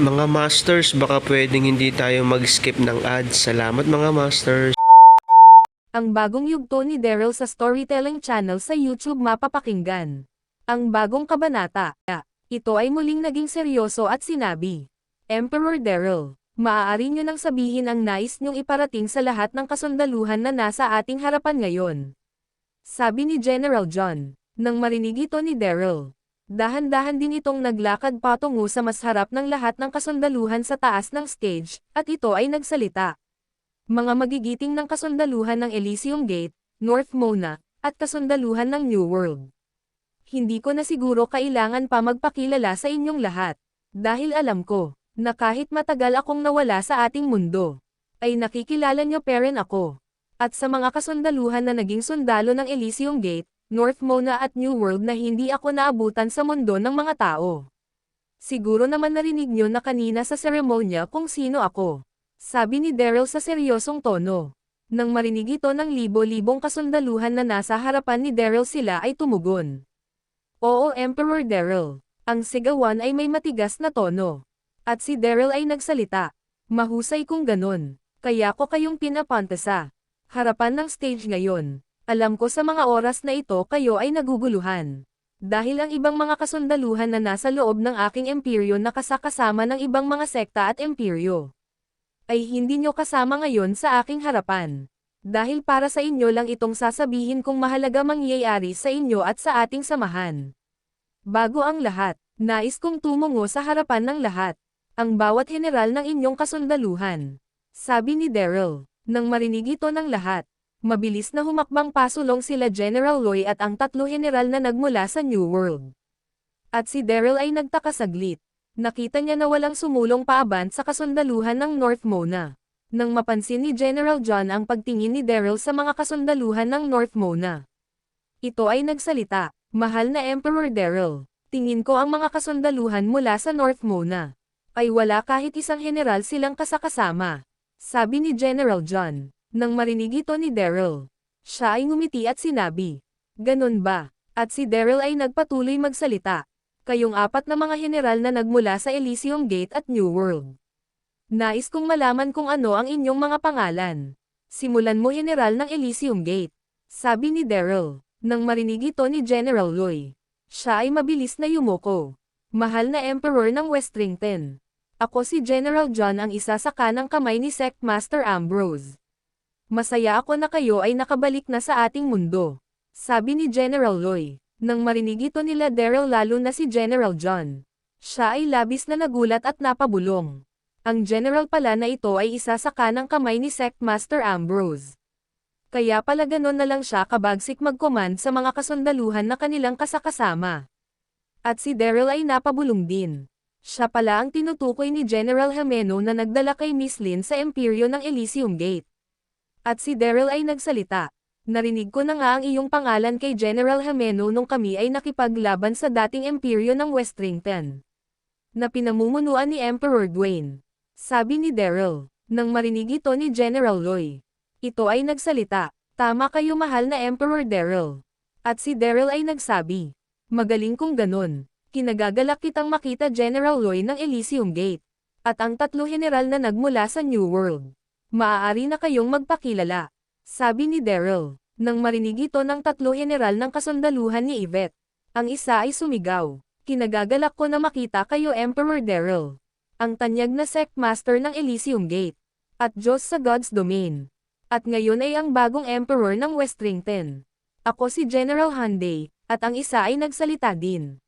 Mga Masters, baka pwedeng hindi tayo mag-skip ng ads. Salamat mga Masters. Ang bagong yugto ni Daryl sa storytelling channel sa YouTube mapapakinggan. Ang bagong kabanata. Ito ay muling naging seryoso at sinabi. Emperor Daryl, maaari nyo nang sabihin ang nais nyong iparating sa lahat ng kasundaluhan na nasa ating harapan ngayon. Sabi ni General John, nang marinig ito ni Daryl. Dahan-dahan din itong naglakad patungo sa mas harap ng lahat ng kasundaluhan sa taas ng stage, at ito ay nagsalita mga magigiting ng kasundaluhan ng Elysium Gate, North Mona, at kasundaluhan ng New World. Hindi ko na siguro kailangan pa magpakilala sa inyong lahat, dahil alam ko, na kahit matagal akong nawala sa ating mundo, ay nakikilala niyo pa rin ako. At sa mga kasundaluhan na naging sundalo ng Elysium Gate, North Mona at New World na hindi ako naabutan sa mundo ng mga tao. Siguro naman narinig niyo na kanina sa seremonya kung sino ako. Sabi ni Daryl sa seryosong tono. Nang marinig ito ng libo-libong kasundaluhan na nasa harapan ni Daryl sila ay tumugon. Oo Emperor Daryl. Ang sigawan ay may matigas na tono. At si Daryl ay nagsalita. Mahusay kung ganon. Kaya ko kayong pinapanta sa harapan ng stage ngayon. Alam ko sa mga oras na ito kayo ay naguguluhan. Dahil ang ibang mga kasundaluhan na nasa loob ng aking imperyo nakasakasama ng ibang mga sekta at imperyo ay hindi nyo kasama ngayon sa aking harapan. Dahil para sa inyo lang itong sasabihin kung mahalaga mangyayari sa inyo at sa ating samahan. Bago ang lahat, nais kong tumungo sa harapan ng lahat. Ang bawat general ng inyong kasundaluhan. Sabi ni Daryl, nang marinig ito ng lahat. Mabilis na humakbang pasulong sila General Loy at ang tatlo general na nagmula sa New World. At si Daryl ay nagtaka saglit. Nakita niya na walang sumulong paaban sa kasundaluhan ng North Mona. Nang mapansin ni General John ang pagtingin ni Daryl sa mga kasundaluhan ng North Mona. Ito ay nagsalita, Mahal na Emperor Daryl, tingin ko ang mga kasundaluhan mula sa North Mona. Ay wala kahit isang general silang kasakasama. Sabi ni General John. Nang marinig ito ni Daryl. Siya ay ngumiti at sinabi. Ganon ba? At si Daryl ay nagpatuloy magsalita kayong apat na mga general na nagmula sa Elysium Gate at New World. Nais kong malaman kung ano ang inyong mga pangalan. Simulan mo general ng Elysium Gate. Sabi ni Daryl, nang marinig ito ni General Loy. Siya ay mabilis na yumuko. Mahal na Emperor ng Westrington. Ako si General John ang isa sa kanang kamay ni Sect Master Ambrose. Masaya ako na kayo ay nakabalik na sa ating mundo. Sabi ni General Loy. Nang marinig ito nila Daryl lalo na si General John. Siya ay labis na nagulat at napabulong. Ang general pala na ito ay isa sa kanang kamay ni Sect Master Ambrose. Kaya pala ganon na lang siya kabagsik mag-command sa mga kasundaluhan na kanilang kasakasama. At si Daryl ay napabulong din. Siya pala ang tinutukoy ni General Jimeno na nagdala kay Miss Lin sa imperyo ng Elysium Gate. At si Daryl ay nagsalita. Narinig ko na nga ang iyong pangalan kay General Jimeno nung kami ay nakipaglaban sa dating imperyo ng Westrington. Na pinamumunuan ni Emperor Dwayne. Sabi ni Daryl, nang marinig ito ni General Loy. Ito ay nagsalita, tama kayo mahal na Emperor Daryl. At si Daryl ay nagsabi, magaling kong ganon. Kinagagalak kitang makita General Loy ng Elysium Gate. At ang tatlo general na nagmula sa New World. Maaari na kayong magpakilala. Sabi ni Daryl, nang marinig ito ng tatlo general ng kasundaluhan ni Yvette. Ang isa ay sumigaw. Kinagagalak ko na makita kayo Emperor Daryl. Ang tanyag na sect master ng Elysium Gate. At Diyos sa God's Domain. At ngayon ay ang bagong Emperor ng Westrington. Ako si General Hyundai, at ang isa ay nagsalita din.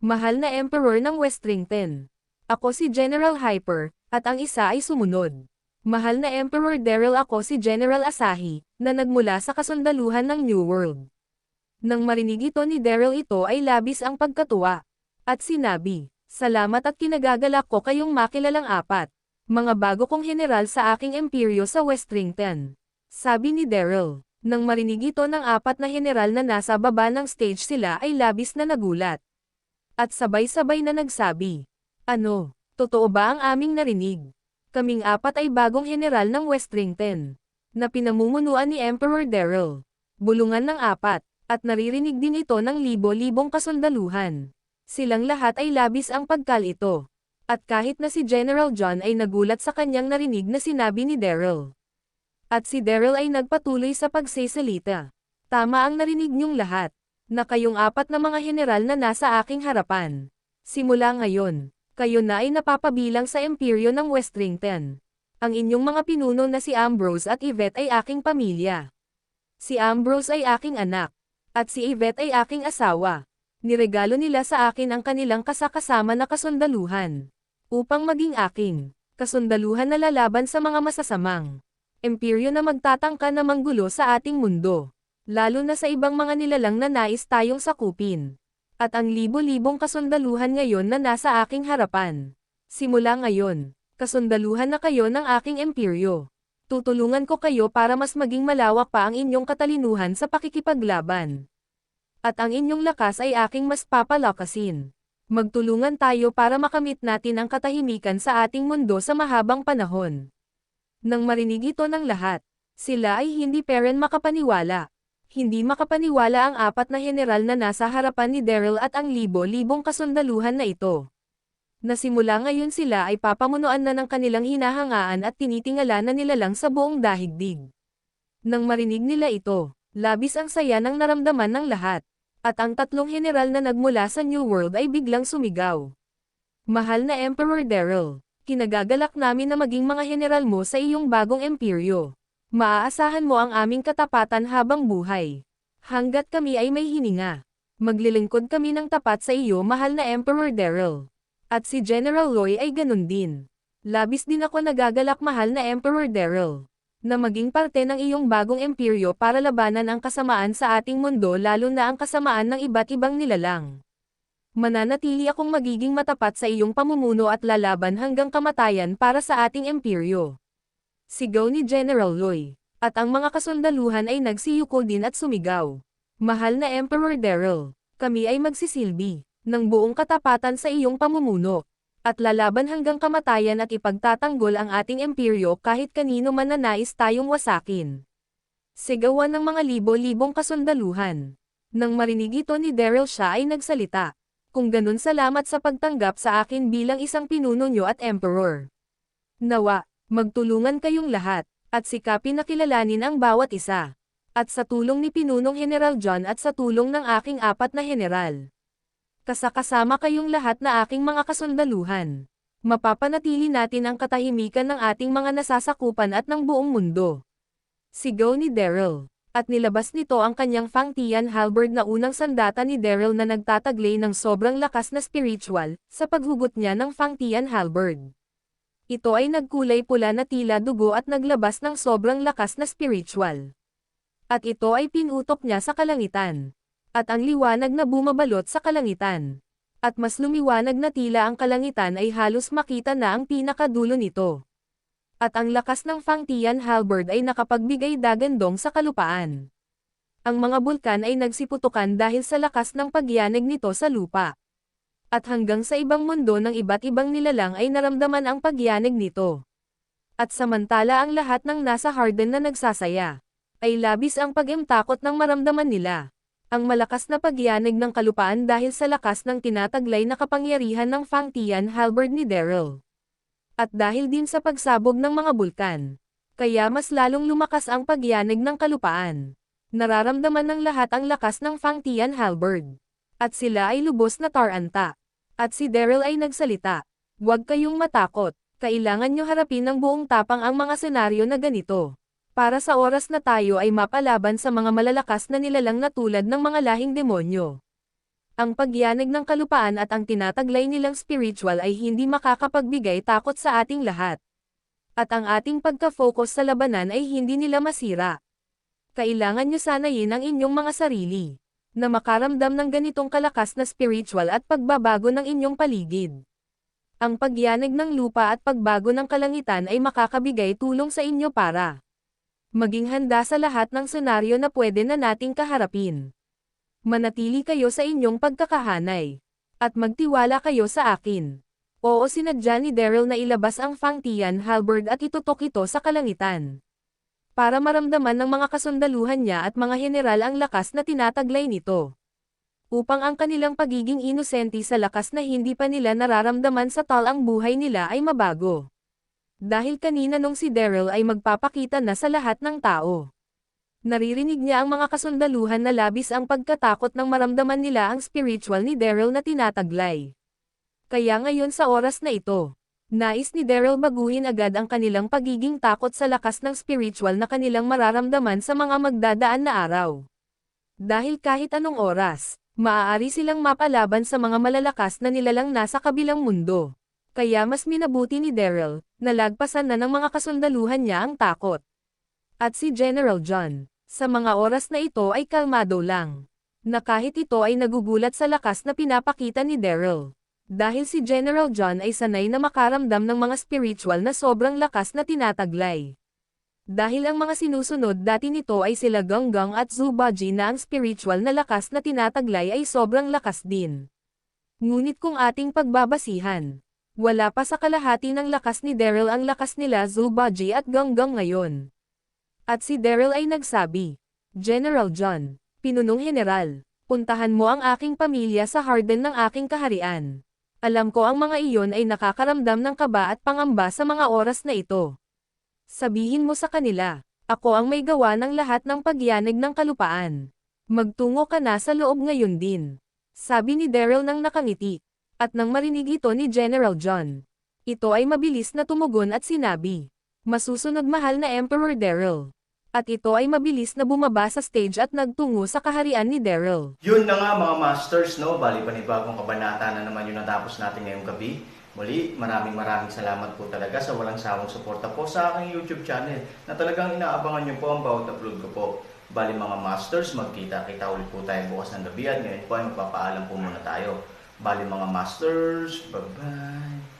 Mahal na Emperor ng Westrington. Ako si General Hyper, at ang isa ay sumunod. Mahal na Emperor Daryl ako si General Asahi, na nagmula sa kasundaluhan ng New World. Nang marinig ito ni Daryl ito ay labis ang pagkatuwa. At sinabi, Salamat at kinagagalak ko kayong makilalang apat. Mga bago kong general sa aking imperyo sa Westrington. Sabi ni Daryl. Nang marinig ito ng apat na general na nasa baba ng stage sila ay labis na nagulat. At sabay-sabay na nagsabi, Ano, totoo ba ang aming narinig? Kaming apat ay bagong general ng Westrington. Na pinamumunuan ni Emperor Daryl. Bulungan ng apat, at naririnig din ito ng libo-libong kasundaluhan. Silang lahat ay labis ang pagkalito. At kahit na si General John ay nagulat sa kanyang narinig na sinabi ni Daryl. At si Daryl ay nagpatuloy sa pagsisalita. Tama ang narinig niyong lahat, na kayong apat na mga general na nasa aking harapan. Simula ngayon, kayo na ay napapabilang sa imperyo ng Westrington. Ang inyong mga pinuno na si Ambrose at Yvette ay aking pamilya. Si Ambrose ay aking anak, at si Yvette ay aking asawa. Niregalo nila sa akin ang kanilang kasakasama na kasundaluhan. Upang maging aking kasundaluhan na lalaban sa mga masasamang imperyo na magtatangka na manggulo sa ating mundo. Lalo na sa ibang mga nilalang na nais tayong sakupin. At ang libo-libong kasundaluhan ngayon na nasa aking harapan. Simula ngayon, kasundaluhan na kayo ng aking imperyo. Tutulungan ko kayo para mas maging malawak pa ang inyong katalinuhan sa pakikipaglaban. At ang inyong lakas ay aking mas papalakasin. Magtulungan tayo para makamit natin ang katahimikan sa ating mundo sa mahabang panahon. Nang marinig ito ng lahat, sila ay hindi peren makapaniwala. Hindi makapaniwala ang apat na general na nasa harapan ni Daryl at ang libo-libong kasundaluhan na ito. Nasimula ngayon sila ay papamunuan na ng kanilang hinahangaan at tinitingala na nila lang sa buong dahigdig. Nang marinig nila ito, labis ang saya ng naramdaman ng lahat. At ang tatlong general na nagmula sa New World ay biglang sumigaw. Mahal na Emperor Daryl, kinagagalak namin na maging mga general mo sa iyong bagong imperyo. Maaasahan mo ang aming katapatan habang buhay. Hanggat kami ay may hininga. Maglilingkod kami ng tapat sa iyo mahal na Emperor Daryl. At si General Roy ay ganun din. Labis din ako nagagalak mahal na Emperor Daryl. Na maging parte ng iyong bagong imperyo para labanan ang kasamaan sa ating mundo lalo na ang kasamaan ng iba't ibang nilalang. Mananatili akong magiging matapat sa iyong pamumuno at lalaban hanggang kamatayan para sa ating imperyo. Sigaw ni General Roy. At ang mga kasundaluhan ay nagsiyuko din at sumigaw. Mahal na Emperor Daryl, kami ay magsisilbi ng buong katapatan sa iyong pamumuno. At lalaban hanggang kamatayan at ipagtatanggol ang ating imperyo kahit kanino man na tayong wasakin. Sigawan ng mga libo-libong kasundaluhan. Nang marinig ito ni Daryl siya ay nagsalita. Kung ganun salamat sa pagtanggap sa akin bilang isang pinuno nyo at emperor. Nawa, magtulungan kayong lahat, at sikapin na kilalanin ang bawat isa. At sa tulong ni Pinunong General John at sa tulong ng aking apat na general. Kasakasama kayong lahat na aking mga kasundaluhan. Mapapanatili natin ang katahimikan ng ating mga nasasakupan at ng buong mundo. Sigaw ni Daryl. At nilabas nito ang kanyang Fangtian halberd na unang sandata ni Daryl na nagtataglay ng sobrang lakas na spiritual, sa paghugot niya ng Fangtian halberd. Ito ay nagkulay pula na tila dugo at naglabas ng sobrang lakas na spiritual. At ito ay pinutok niya sa kalangitan. At ang liwanag na bumabalot sa kalangitan. At mas lumiwanag na tila ang kalangitan ay halos makita na ang pinakadulo nito. At ang lakas ng Fangtian halberd ay nakapagbigay dagandong sa kalupaan. Ang mga bulkan ay nagsiputukan dahil sa lakas ng pagyanig nito sa lupa. At hanggang sa ibang mundo ng iba't ibang nilalang ay naramdaman ang pagyanig nito. At samantala ang lahat ng nasa Harden na nagsasaya, ay labis ang pag-imtakot ng maramdaman nila. Ang malakas na pagyanig ng kalupaan dahil sa lakas ng tinataglay na kapangyarihan ng Fangtian halberd ni Daryl. At dahil din sa pagsabog ng mga bulkan. Kaya mas lalong lumakas ang pagyanig ng kalupaan. Nararamdaman ng lahat ang lakas ng Fangtian halberd. At sila ay lubos na taranta. At si Daryl ay nagsalita. Huwag kayong matakot. Kailangan nyo harapin ng buong tapang ang mga senaryo na ganito. Para sa oras na tayo ay mapalaban sa mga malalakas na nilalang na tulad ng mga lahing demonyo. Ang pagyanig ng kalupaan at ang tinataglay nilang spiritual ay hindi makakapagbigay takot sa ating lahat. At ang ating pagka-focus sa labanan ay hindi nila masira. Kailangan nyo sanayin ang inyong mga sarili na makaramdam ng ganitong kalakas na spiritual at pagbabago ng inyong paligid. Ang pagyanig ng lupa at pagbago ng kalangitan ay makakabigay tulong sa inyo para maging handa sa lahat ng senaryo na pwede na nating kaharapin. Manatili kayo sa inyong pagkakahanay. At magtiwala kayo sa akin. Oo sinadya ni Daryl na ilabas ang Fang Tian Halberd at itutok ito sa kalangitan. Para maramdaman ng mga kasundaluhan niya at mga general ang lakas na tinataglay nito. Upang ang kanilang pagiging inosente sa lakas na hindi pa nila nararamdaman sa tal ang buhay nila ay mabago. Dahil kanina nung si Daryl ay magpapakita na sa lahat ng tao. Naririnig niya ang mga kasundaluhan na labis ang pagkatakot ng maramdaman nila ang spiritual ni Daryl na tinataglay. Kaya ngayon sa oras na ito, nais ni Daryl baguhin agad ang kanilang pagiging takot sa lakas ng spiritual na kanilang mararamdaman sa mga magdadaan na araw. Dahil kahit anong oras, maaari silang mapalaban sa mga malalakas na nilalang nasa kabilang mundo. Kaya mas minabuti ni Daryl, na lagpasan na ng mga kasundaluhan niya ang takot. At si General John, sa mga oras na ito ay kalmado lang. Na kahit ito ay nagugulat sa lakas na pinapakita ni Daryl. Dahil si General John ay sanay na makaramdam ng mga spiritual na sobrang lakas na tinataglay. Dahil ang mga sinusunod dati nito ay sila Ganggang at Zubaji na ang spiritual na lakas na tinataglay ay sobrang lakas din. Ngunit kung ating pagbabasihan, wala pa sa kalahati ng lakas ni Daryl ang lakas nila Zubaji at Ganggang ngayon. At si Daryl ay nagsabi, General John, pinunong general, puntahan mo ang aking pamilya sa harden ng aking kaharian. Alam ko ang mga iyon ay nakakaramdam ng kaba at pangamba sa mga oras na ito. Sabihin mo sa kanila, ako ang may gawa ng lahat ng pagyanig ng kalupaan. Magtungo ka na sa loob ngayon din. Sabi ni Daryl nang nakangiti. At nang marinig ito ni General John. Ito ay mabilis na tumugon at sinabi. Masusunod mahal na Emperor Daryl. At ito ay mabilis na bumaba sa stage at nagtungo sa kaharian ni Daryl. Yun na nga mga masters, no? Bali panibagong kabanata na naman yung natapos natin ngayong gabi. Muli, maraming maraming salamat po talaga sa walang sawang suporta po sa aking YouTube channel na talagang inaabangan nyo po ang bawat upload ko po. Bali mga masters, magkita-kita ulit po tayo bukas ng gabi at ngayon po ay magpapaalam po muna tayo. Bali mga masters, bye-bye!